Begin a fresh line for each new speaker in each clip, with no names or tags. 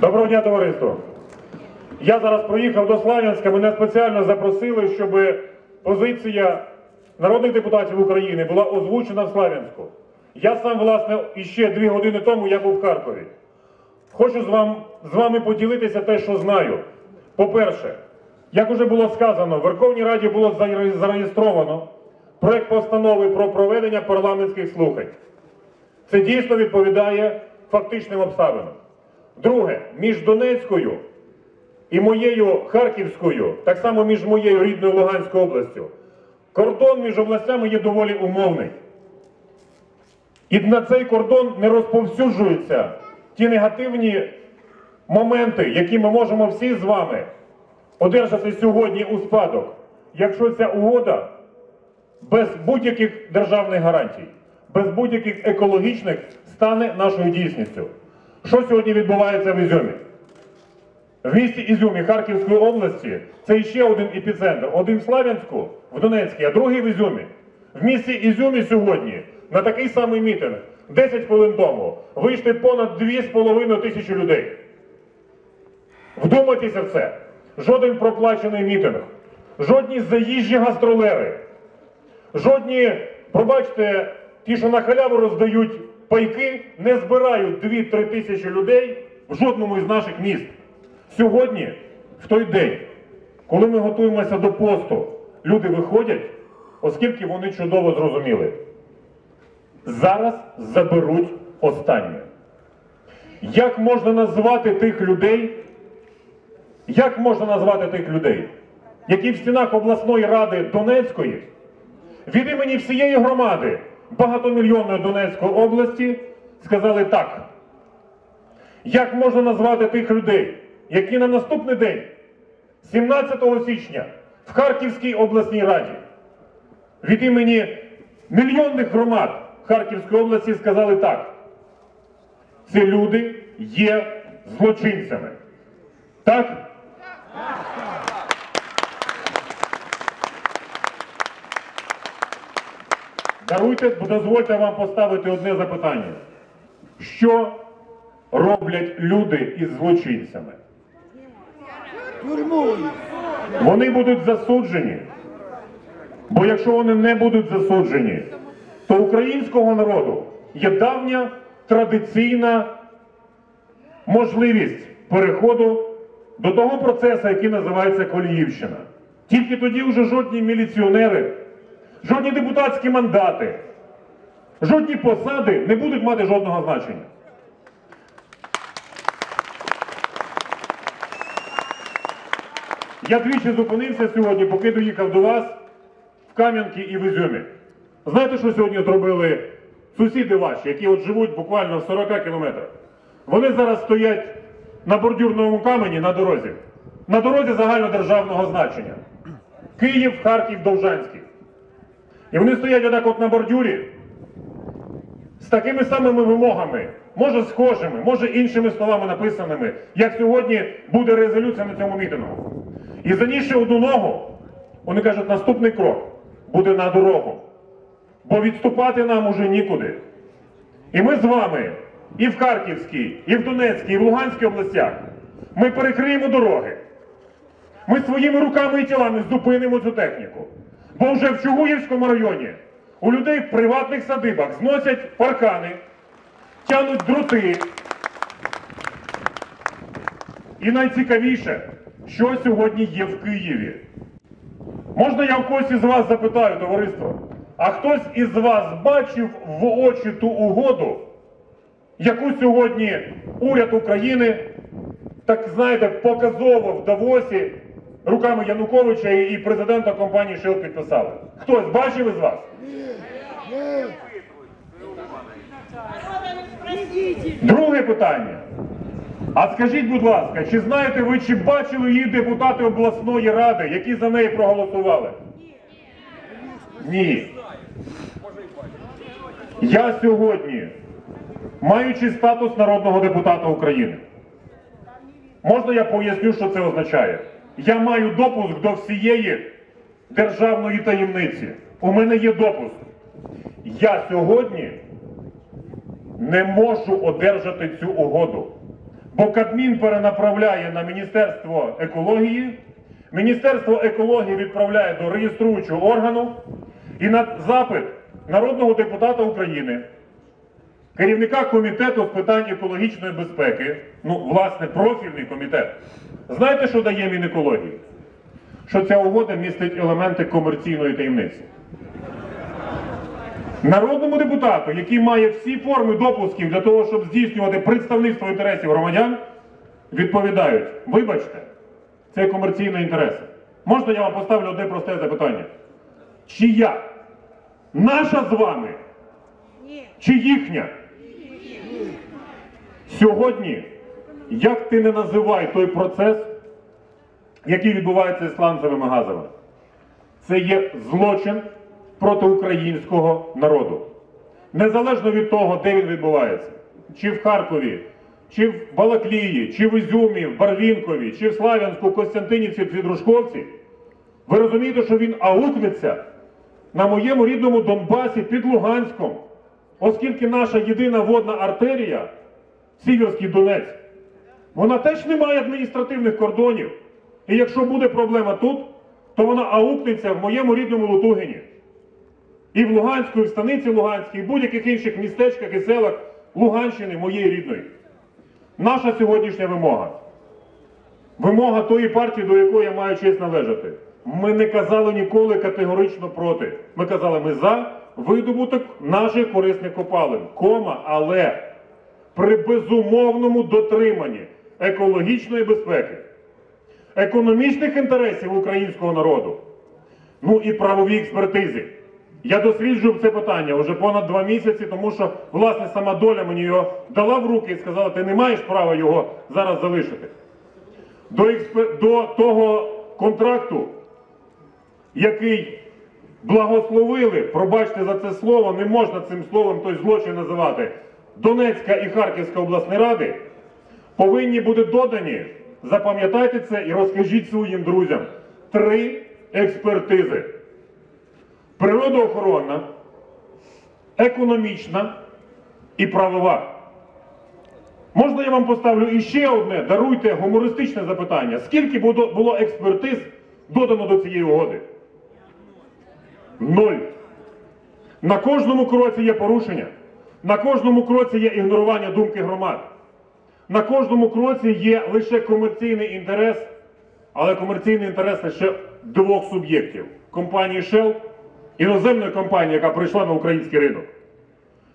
Доброго дня, товариство. Я зараз проїхав до Славянська, мене спеціально запросили, щоб позиція народних депутатів України була озвучена в Славянську. Я сам, власне, іще дві години тому я був в Харкові. Хочу з, вам, з вами поділитися те, що знаю. По-перше, як уже було сказано, в Верховній Раді було зареєстровано проект постанови про проведення парламентських слухань. Це дійсно відповідає фактичним обставинам. Друге, між Донецькою і моєю Харківською, так само між моєю рідною Луганською областю, кордон між областями є доволі умовний. І на цей кордон не розповсюджуються ті негативні моменти, які ми можемо всі з вами одержати сьогодні у спадок, якщо ця угода без будь-яких державних гарантій, без будь-яких екологічних стане нашою дійсністю. Що сьогодні відбувається в Ізюмі? В місті Ізюмі Харківської області це ще один епіцентр. Один в Славянську, в Донецькій, а другий в Ізюмі. В місті Ізюмі сьогодні на такий самий мітинг 10 хвилин тому вийшли понад 2,5 тисячі людей. Вдумайтеся в це. Жоден проплачений мітинг, жодні заїжджі гастролери, жодні, пробачте, ті, що на халяву роздають пайки, не збирають 2-3 тисячі людей в жодному із наших міст. Сьогодні, в той день, коли ми готуємося до посту, люди виходять, оскільки вони чудово зрозуміли. Зараз заберуть останнє. Як можна назвати тих людей? Як можна назвати тих людей, які в стінах обласної ради Донецької від імені всієї громади багатомільйонної Донецької області сказали так. Як можна назвати тих людей, які на наступний день, 17 січня, в Харківській обласній раді, від імені мільйонних громад Харківської області сказали так. Ці люди є злочинцями. Так? Даруйте, дозвольте вам поставити одне запитання. Що роблять люди із злочинцями? Вони будуть засуджені. Бо якщо вони не будуть засуджені, то українського народу є давня традиційна можливість переходу до того процесу, який називається Коліївщина. Тільки тоді вже жодні міліціонери, жодні депутатські мандати, жодні посади не будуть мати жодного значення. Я двічі зупинився сьогодні, поки доїхав до вас в Кам'янки і в Ізюмі. Знаєте, що сьогодні зробили сусіди ваші, які от живуть буквально в 40 кілометрах? Вони зараз стоять на бордюрному камені на дорозі. На дорозі загальнодержавного значення. Київ, Харків, Довжанський. І вони стоять отак от на бордюрі з такими самими вимогами, може схожими, може іншими словами написаними, як сьогодні буде резолюція на цьому мітингу. І занісши одну ногу, вони кажуть, наступний крок буде на дорогу. Бо відступати нам уже нікуди. І ми з вами і в Харківській, і в Донецькій, і в Луганській областях ми перекриємо дороги. Ми своїми руками і тілами зупинимо цю техніку. Бо вже в Чугуївському районі у людей в приватних садибах зносять паркани, тянуть дроти. І найцікавіше, що сьогодні є в Києві. Можна я в когось із вас запитаю, товариство? А хтось із вас бачив в очі ту угоду, яку сьогодні уряд України, так знаєте, показово в Давосі руками Януковича і президента компанії Shell підписали? Хтось бачив із вас? Друге питання. А скажіть, будь ласка, чи знаєте ви, чи бачили її депутати обласної ради, які за неї проголосували? Ні. Я сьогодні, маючи статус народного депутата України, можна я поясню, що це означає? Я маю допуск до всієї державної таємниці. У мене є допуск. Я сьогодні не можу одержати цю угоду. бо Кабмін перенаправляє на Міністерство екології, Міністерство екології відправляє до реєструючого органу і на запит народного депутата України, керівника комітету з питань екологічної безпеки, ну, власне, профільний комітет. Знаєте, що дає Мінекології? Що ця угода містить елементи комерційної таємниці. Народному депутату, який має всі форми допусків для того, щоб здійснювати представництво інтересів громадян, відповідають: вибачте, це комерційні інтереси. Можна я вам поставлю одне просте запитання? Чия? Наша з вами? Чи їхня? Сьогодні, як ти не називай той процес, який відбувається з сланцевими газами, це є злочин проти українського народу. Незалежно від того, де він відбувається, чи в Харкові, чи в Балаклії, чи в Ізюмі, в Барвінкові, чи в Слав'янську, Костянтинівці, чи Дружковці, ви розумієте, що він аукнеться на моєму рідному Донбасі під Луганськом, оскільки наша єдина водна артерія, Сіверський Донець, вона теж не має адміністративних кордонів. І якщо буде проблема тут, то вона аукнеться в моєму рідному Лутугині. І в Луганську, і в станиці Луганській, і в будь-яких інших містечках і селах Луганщини, моєї рідної. Наша сьогоднішня вимога. Вимога тої партії, до якої я маю честь належати. Ми не казали ніколи категорично проти. Ми казали, ми за видобуток наших корисних копалин. Кома, але при безумовному дотриманні екологічної безпеки, економічних інтересів українського народу, ну і правовій експертизі. Я досліджую це питання вже понад два місяці, тому що власне сама доля мені його дала в руки і сказала, ти не маєш права його зараз залишити. До, експер... до того контракту, який благословили, пробачте за це слово, не можна цим словом той злочин називати, Донецька і Харківська обласні ради, повинні бути додані, запам'ятайте це і розкажіть своїм друзям, три експертизи. Природоохоронна, економічна і правова. Можна я вам поставлю іще одне, даруйте гумористичне запитання. Скільки було, експертиз додано до цієї угоди? Ноль. На кожному кроці є порушення. На кожному кроці є ігнорування думки громад. На кожному кроці є лише комерційний інтерес, але комерційний інтерес лише двох суб'єктів: компанії Shell, іноземної компанії, яка прийшла на український ринок,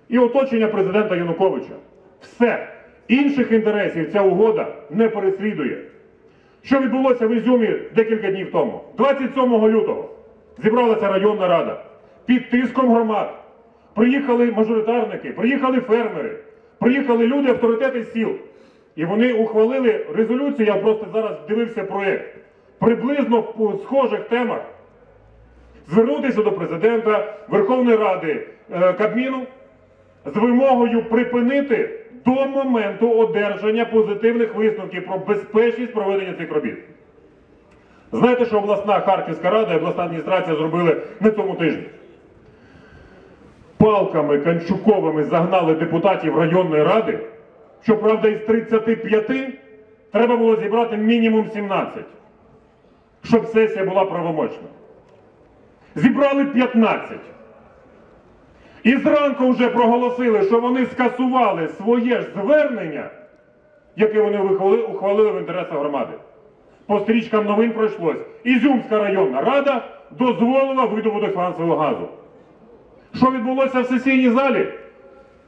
і оточення президента Януковича. Все. Інших інтересів ця угода не переслідує. Що відбулося в Ізюмі декілька днів тому? 27 лютого зібралася районна рада під тиском громад. Приїхали мажоритарники, приїхали фермери, приїхали люди, авторитети сіл. І вони ухвалили резолюцію, я просто зараз дивився проєкт, приблизно по схожих темах звернутися до президента, Верховної Ради, е, Кабміну з вимогою припинити до моменту одержання позитивних висновків про безпечність проведення цих робіт. Знаєте, що обласна Харківська рада і обласна адміністрація зробили на цьому тижні? Палками канчуковими загнали депутатів районної ради. Щоправда, із 35 треба було зібрати мінімум 17, щоб сесія була правомочна. Зібрали 15. І зранку вже проголосили, що вони скасували своє ж звернення, яке вони ухвали- ухвалили в інтересах громади. По стрічкам новин пройшлось. Ізюмська районна рада дозволила видобуток сланцевого газу. Що відбулося в сесійній залі?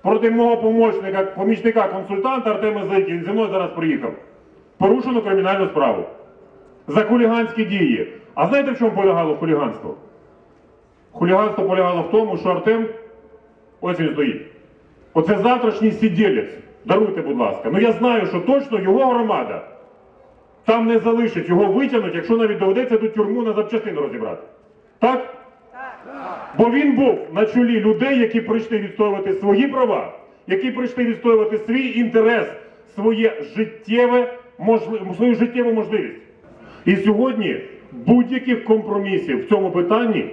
Проти мого помічника, помічника консультанта Артема Зайки, зі мною зараз приїхав. Порушено кримінальну справу за хуліганські дії. А знаєте, в чому полягало хуліганство? Хуліганство полягало в тому, що Артем, ось він стоїть. Оце завтрашній сиділець. Даруйте, будь ласка. Ну я знаю, що точно його громада там не залишить, його витягнуть, якщо навіть доведеться до тюрму на запчастину розібрати. Так? Бо він був на чолі людей, які прийшли відстоювати свої права, які прийшли відстоювати свій інтерес, своє життєве, можли... свою життєву можливість. І сьогодні будь-яких компромісів в цьому питанні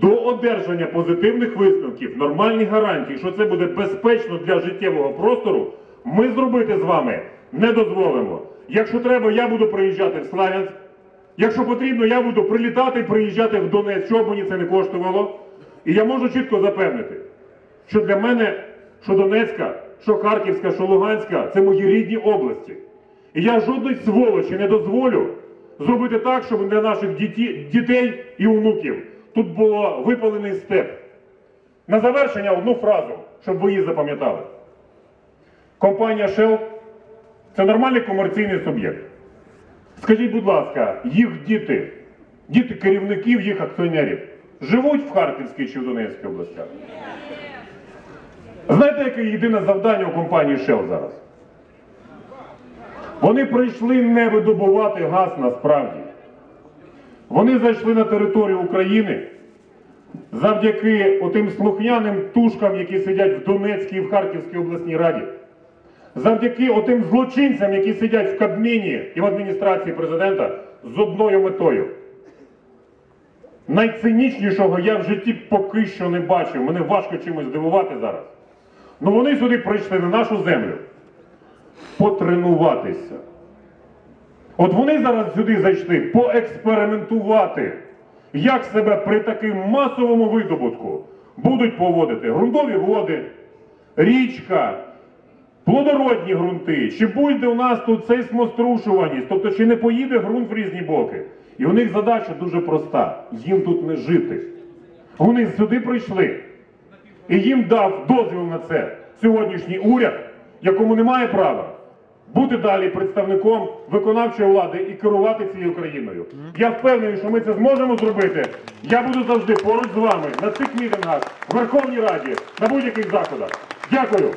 до одержання позитивних висновків, нормальних гарантій, що це буде безпечно для життєвого простору, ми зробити з вами не дозволимо. Якщо треба, я буду приїжджати в Славянськ. Якщо потрібно, я буду прилітати і приїжджати в Донецьк, що б мені це не коштувало. І я можу чітко запевнити, що для мене, що Донецька, що Харківська, що Луганська це мої рідні області. І я жодної сволочі не дозволю зробити так, щоб для наших діті- дітей і онуків тут було випалений степ. На завершення одну фразу, щоб ви її запам'ятали. Компанія Shell це нормальний комерційний суб'єкт. Скажіть, будь ласка, їх діти, діти керівників, їх акціонерів, живуть в Харківській чи в Донецькій областях? Знаєте, яке єдине завдання у компанії Shell зараз? Вони прийшли не видобувати газ насправді. Вони зайшли на територію України завдяки отим слухняним тушкам, які сидять в Донецькій і в Харківській обласній раді, завдяки отим злочинцям, які сидять в Кабміні і в адміністрації президента з одною метою. Найцинічнішого я в житті поки що не бачив. Мене важко чимось здивувати зараз. Ну вони сюди прийшли на нашу землю потренуватися. От вони зараз сюди зайшли поекспериментувати, як себе при такому масовому видобутку будуть поводити ґрунтові води, річка, плодородні ґрунти, чи буде у нас тут сейсмострушуваність, тобто чи не поїде ґрунт в різні боки. І у них задача дуже проста: їм тут не жити. Вони сюди прийшли. І їм дав дозвіл на це сьогоднішній уряд, якому немає права бути далі представником виконавчої влади і керувати цією країною. Я впевнений, що ми це зможемо зробити. Я буду завжди поруч з вами на цих мітингах, в Верховній Раді, на будь-яких заходах. Дякую.